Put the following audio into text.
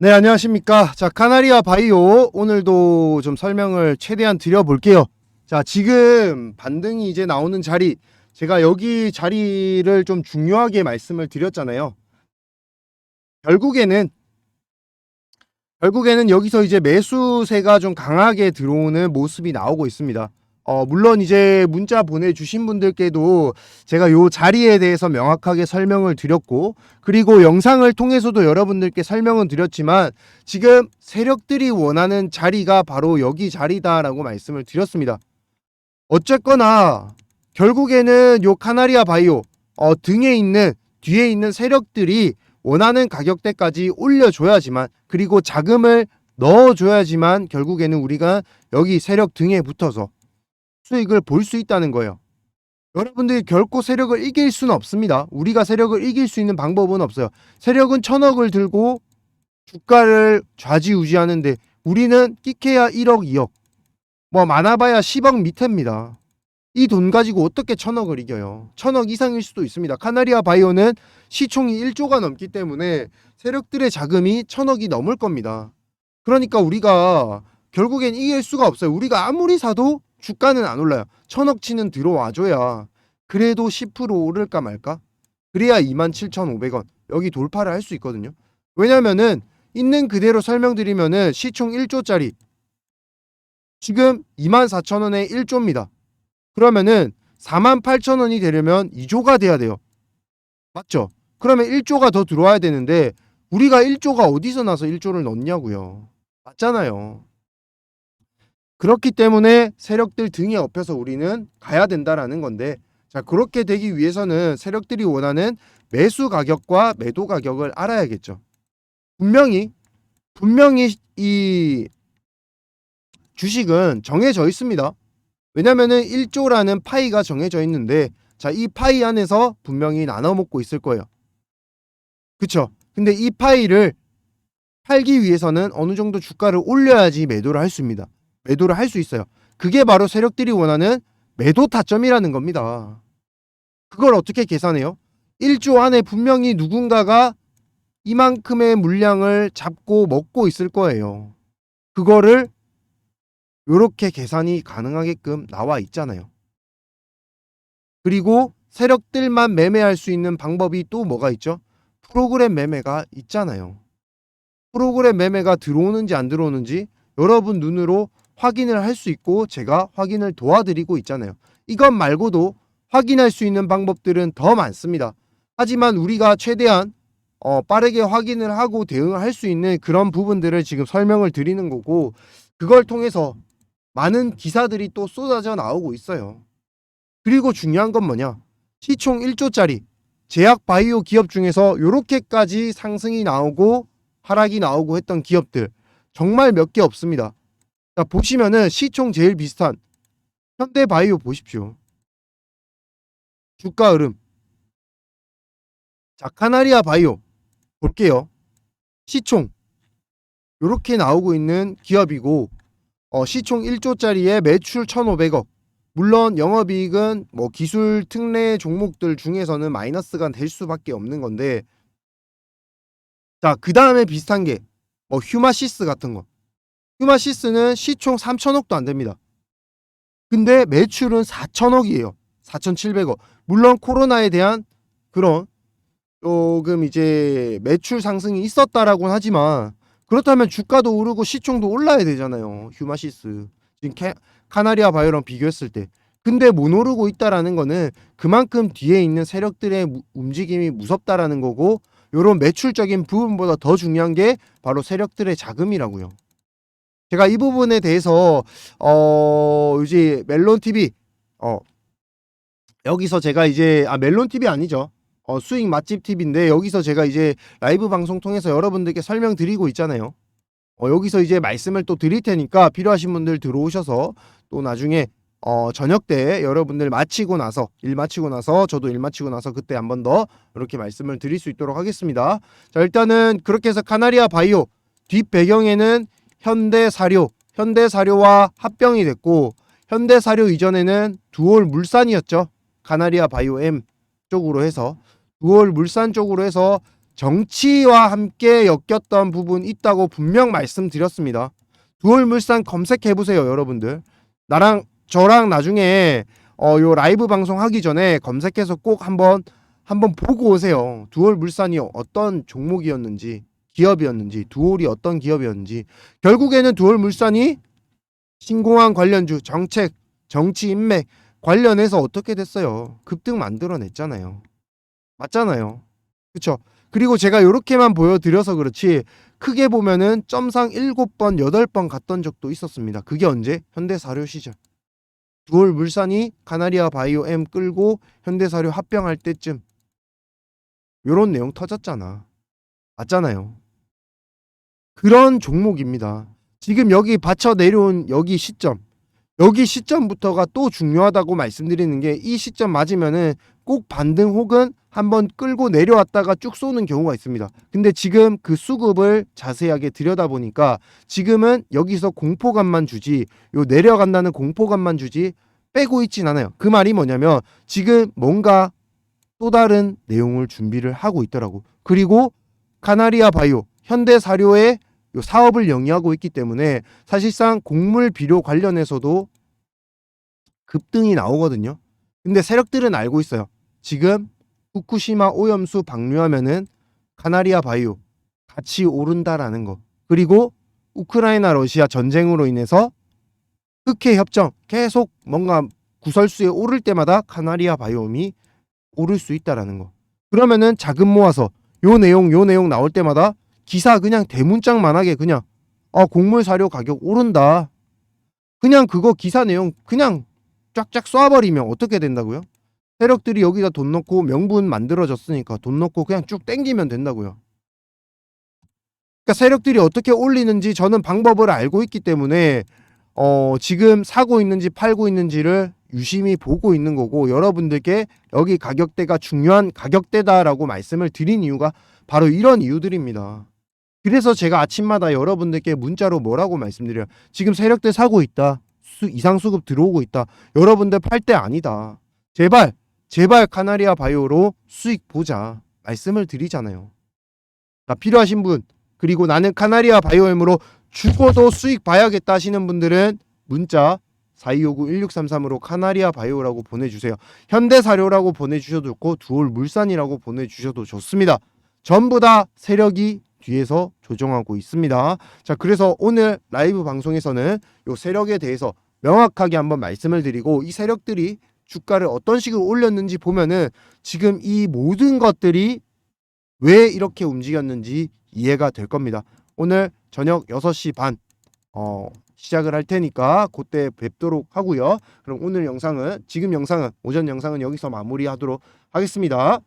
네, 안녕하십니까. 자, 카나리아 바이오 오늘도 좀 설명을 최대한 드려볼게요. 자, 지금 반등이 이제 나오는 자리, 제가 여기 자리를 좀 중요하게 말씀을 드렸잖아요. 결국에는 결국에는 여기서 이제 매수세가 좀 강하게 들어오는 모습이 나오고 있습니다. 어, 물론 이제 문자 보내주신 분들께도 제가 요 자리에 대해서 명확하게 설명을 드렸고, 그리고 영상을 통해서도 여러분들께 설명은 드렸지만, 지금 세력들이 원하는 자리가 바로 여기 자리다라고 말씀을 드렸습니다. 어쨌거나, 결국에는 요 카나리아 바이오, 어, 등에 있는, 뒤에 있는 세력들이 원하는 가격대까지 올려줘야지만, 그리고 자금을 넣어줘야지만, 결국에는 우리가 여기 세력 등에 붙어서 수익을 볼 수 있다는 거예요. 여러분들이 결코 세력을 이길 수는 없습니다. 우리가 세력을 이길 수 있는 방법은 없어요. 세력은 천억을 들고 주가를 좌지우지하는데 우리는 끼케야 1억, 2억, 뭐 많아봐야 10억 밑에입니다. 이 돈 가지고 어떻게 천억을 이겨요? 천억 이상일 수도 있습니다. 카나리아 바이오는 시총이 1조가 넘기 때문에 세력들의 자금이 천억이 넘을 겁니다. 그러니까 우리가 결국엔 이길 수가 없어요. 우리가 아무리 사도 주가는 안 올라요. 천억치는 들어와줘야 그래도 10% 오를까 말까? 그래야 27,500원 여기 돌파를 할 수 있거든요. 왜냐면은 있는 그대로 설명드리면은 시총 1조짜리 지금 24,000원에 1조입니다. 그러면은 48,000원이 되려면 2조가 돼야 돼요. 맞죠? 그러면 1조가 더 들어와야 되는데 우리가 1조가 어디서 나서 1조를 넣냐고요. 맞잖아요. 그렇기 때문에 세력들 등에 업혀서 우리는 가야 된다라는 건데 자 그렇게 되기 위해서는 세력들이 원하는 매수 가격과 매도 가격을 알아야겠죠. 분명히 분명히 이 주식은 정해져 있습니다. 왜냐면은 1조라는 파이가 정해져 있는데 자 이 파이 안에서 분명히 나눠 먹고 있을 거예요. 그쵸? 근데 이 파이를 팔기 위해서는 어느 정도 주가를 올려야지 매도를 할 수 있습니다. 매도를 할 수 있어요. 그게 바로 세력들이 원하는 매도 타점이라는 겁니다. 그걸 어떻게 계산해요? 1조 안에 분명히 누군가가 이만큼의 물량을 잡고 먹고 있을 거예요. 그거를 이렇게 계산이 가능하게끔 나와 있잖아요. 그리고 세력들만 매매할 수 있는 방법이 또 뭐가 있죠? 프로그램 매매가 있잖아요. 프로그램 매매가 들어오는지 안 들어오는지 여러분 눈으로 확인을 할 수 있고 제가 확인을 도와드리고 있잖아요. 이것 말고도 확인할 수 있는 방법들은 더 많습니다. 하지만 우리가 최대한 어, 빠르게 확인을 하고 대응을 할수 있는 그런 부분들을 지금 설명을 드리는 거고 그걸 통해서 많은 기사들이 또 쏟아져 나오고 있어요. 그리고 중요한 건 뭐냐? 시총 1조짜리 제약 바이오 기업 중에서 이렇게까지 상승이 나오고 하락이 나오고 했던 기업들 정말 몇 개 없습니다. 자, 보시면은 시총 제일 비슷한 현대바이오 보십시오. 주가 흐름. 자, 카나리아 바이오 볼게요. 시총 요렇게 나오고 있는 기업이고 어, 시총 1조짜리에 매출 1,500억. 물론 영업이익은 뭐 기술 특례 종목들 중에서는 마이너스가 될 수밖에 없는 건데 자, 그 다음에 비슷한 게 뭐 휴마시스 같은 거. 휴마시스는 시총 3천억도 안 됩니다. 근데 매출은 4천억이에요. 4,700억. 물론 코로나에 대한 그런 조금 이제 매출 상승이 있었다라고는 하지만 그렇다면 주가도 오르고 시총도 올라야 되잖아요. 휴마시스. 지금 캐, 카나리아 바이오랑 비교했을 때. 근데 못 오르고 있다라는 거는 그만큼 뒤에 있는 세력들의 무- 움직임이 무섭다라는 거고 요런 매출적인 부분보다 더 중요한 게 바로 세력들의 자금이라고요. 제가 이 부분에 대해서 어 이제 멜론 TV 어 여기서 제가 이제 아 멜론 TV 아니죠. 어 수익 맛집 TV인데 여기서 제가 이제 라이브 방송 통해서 여러분들께 설명드리고 있잖아요. 어 여기서 이제 말씀을 또 드릴 테니까 필요하신 분들 들어오셔서 또 나중에 어 저녁 때 여러분들 마치고 나서 일 마치고 나서 저도 일 마치고 나서 그때 한 번 더 이렇게 말씀을 드릴 수 있도록 하겠습니다. 자 일단은 그렇게 해서 카나리아 바이오 뒷 배경에는 현대사료, 현대사료와 합병이 됐고 현대사료 이전에는 두올 물산이었죠. 카나리아 바이오 M 쪽으로 해서 두올 물산 쪽으로 해서 정치와 함께 엮였던 부분 있다고 분명 말씀드렸습니다. 두월물산 검색해 보세요, 여러분들. 나랑 저랑 나중에 어 요 라이브 방송 하기 전에 검색해서 꼭 한번 한번 보고 오세요. 두월 물산이 어떤 종목이었는지, 기업이었는지, 두월이 어떤 기업이었는지. 결국에는 두월물산이 신공항 관련주 정책, 정치 인맥 관련해서 어떻게 됐어요? 급등 만들어냈잖아요. 맞잖아요. 그쵸? 그리고 제가 이렇게만 보여드려서 그렇지 크게 보면은 점상 7번, 8번 갔던 적도 있었습니다. 그게 언제? 현대사료 시절. 두월 물산이 카나리아 바이오 M 끌고 현대사료 합병할 때쯤 요런 내용 터졌잖아. 맞잖아요. 그런 종목입니다. 지금 여기 받쳐 내려온 여기 시점 여기 시점부터가 또 중요하다고 말씀드리는 게 이 시점 맞으면은 꼭 반등 혹은 한번 끌고 내려왔다가 쭉 쏘는 경우가 있습니다. 근데 지금 그 수급을 자세하게 들여다보니까 지금은 여기서 공포감만 주지 요 내려간다는 공포감만 주지 빼고 있진 않아요. 그 말이 뭐냐면 지금 뭔가 또 다른 내용을 준비를 하고 있더라고. 그리고 카나리아 바이오 현대사료의 요 사업을 영위하고 있기 때문에 사실상 곡물 비료 관련해서도 급등이 나오거든요. 근데 세력들은 알고 있어요. 지금 후쿠시마 오염수 방류하면은 카나리아 바이오 같이 오른다라는 거. 그리고 우크라이나 러시아 전쟁으로 인해서 흑해 협정 계속 뭔가 구설수에 오를 때마다 카나리아 바이옴이 오를 수 있다라는 거. 그러면은 자금 모아서 요 내용 요 내용 나올 때마다 기사 그냥 대문짝만하게 그냥 아 곡물 사료 가격 오른다. 그냥 그거 기사 내용 그냥 쫙쫙 쏴버리면 어떻게 된다고요? 세력들이 여기다 돈 넣고 명분 만들어졌으니까 돈 넣고 그냥 쭉 땡기면 된다고요. 그러니까 세력들이 어떻게 올리는지 저는 방법을 알고 있기 때문에 어 지금 사고 있는지 팔고 있는지를 유심히 보고 있는 거고 여러분들께 여기 가격대가 중요한 가격대다라고 말씀을 드린 이유가 바로 이런 이유들입니다. 그래서 제가 아침마다 여러분들께 문자로 뭐라고 말씀드려요. 지금 세력들 사고 있다. 수, 이상 수급 들어오고 있다. 여러분들 팔 때 아니다. 제발 제발 카나리아 바이오로 수익 보자. 말씀을 드리잖아요. 자, 필요하신 분 그리고 나는 카나리아 바이오엠으로 죽어도 수익 봐야겠다 하시는 분들은 문자 4259-1633으로 카나리아 바이오라고 보내주세요. 현대사료라고 보내주셔도 좋고 두올 물산이라고 보내주셔도 좋습니다. 전부 다 세력이 뒤에서 조정하고 있습니다. 자, 그래서 오늘 라이브 방송에서는 요 세력에 대해서 명확하게 한번 말씀을 드리고 이 세력들이 주가를 어떤 식으로 올렸는지 보면은 지금 이 모든 것들이 왜 이렇게 움직였는지 이해가 될 겁니다. 오늘 저녁 6시 반 어, 시작을 할 테니까 그때 뵙도록 하고요. 그럼 오늘 영상은 지금 영상은 오전 영상은 여기서 마무리하도록 하겠습니다.